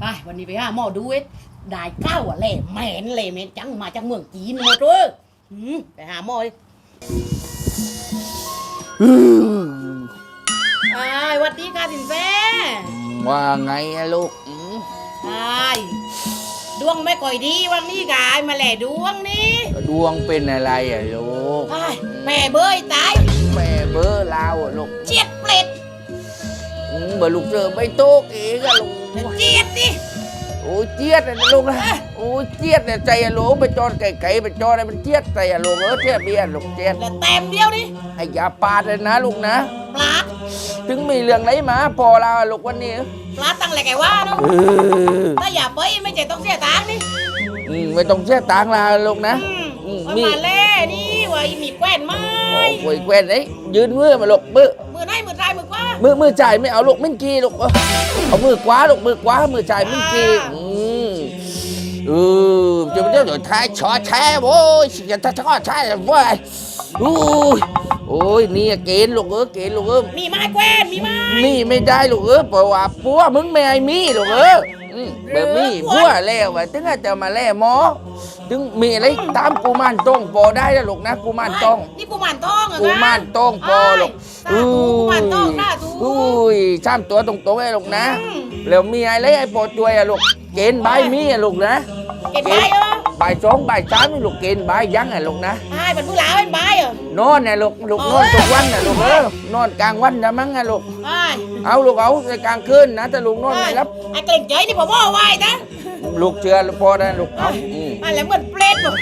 ไปวันนี้ไปหาหมอดูเอ็ดได้เก้าอะแหล่แมนแหล่แมนจังมาจากเมืองจีนหมดเลยอืมไปหาหมอเลยอ้ายหวัดดีค่ะสินแสว่าไงอะลูกอืมอ้ายดวงไม่ก่อยดีวันนี้กายมาแหล่ดวงนี่ดวงเป็นอะไรอะลูกอ้ายแม่เบยตาย อืมเบอร์ลูกเจอไม่โตกเองอะลูกเจียดดิโอ้ยเจี๊ยดอะลูกนะโอ้ยเจี๊ยดเนี่ยใจอะลูกไปจอดไก่ไก่ไปจอดอะไรมันเจี๊ยดใจอะลูกเออเจี๊ยดเบี้ยลูกเจี๊ยดแล้วแต้มเดียวนี่ไอ้ยาปาดเลยนะลูกนะ ปลาดถึงมีเรื่องไหนมาพอเราอะลูกวันนี้ปลาดตั้งแหล่ไก่ว่าเนาะเออถ้าอย่าไปไม่ใจต้องเสียตังค์นี่อืมไม่ต้องเสียตังค์ละลูกนะ อืม อืมเอามีมาแล่นี่ว่าอีมีแกว้นไหมโอ้คุยแควนไอ้ยืนมือมาลูกมือ มือไหนมือซ้ายมือขวามือมือจ่ายไม่เอาลูกมิ้นกีลูกเอาเอามือขวาลูกมือขวามือจ่ายมิ้นกีอ่าอืมเออจะเป็นเรื่องท้ายชอแช่โว้ยจะท้าชอแช่โว้ยโอ้ยโอ้ยนี่เกณฑ์ลูกเออเกณฑ์ลูกเออมีไม้แกว้นมีไม้มีไม่ได้ลูกเออเพราะว่าปัวมึงไม่ไอ้มีลูกเอออืมแบบมีปัวแล้วไว้ถึงอาจจะมาแล่หมอ ถึงมีอะไรตามกูมานต้องพอได้แล้วลูกนะกูมานต้องนี่กูหมันต้องเหรอกูมานต้องพอลูกสาธุกูหมันต้องสาธุอุ้ยสามตัวตรงๆไอ้ลูกนะอืมแล้วมีอะไรไอ้ปอช่วยอะลูกเกณฑ์ใบมีอะลูกนะเก็บใบเหรอใบสองใบสามนี่ลูกเกณฑ์ใบยังอะลูกนะไอ้เป็นผู้หลาเป็นใบเหรอนอนน่ะลูกลูกนอนทุกวันน่ะลูกเออนอนกลางวันนะมั้งอะลูกไอ้เอาลูกเอาในกลางคืนนะแต่ลูกนอนไม่รับไอ้เกรงใจนี่ผมว่าไว้นะ ลูกเชื่อพอได้ลูกเอาอืมไอ้แล้วเหมือนเปรตบอก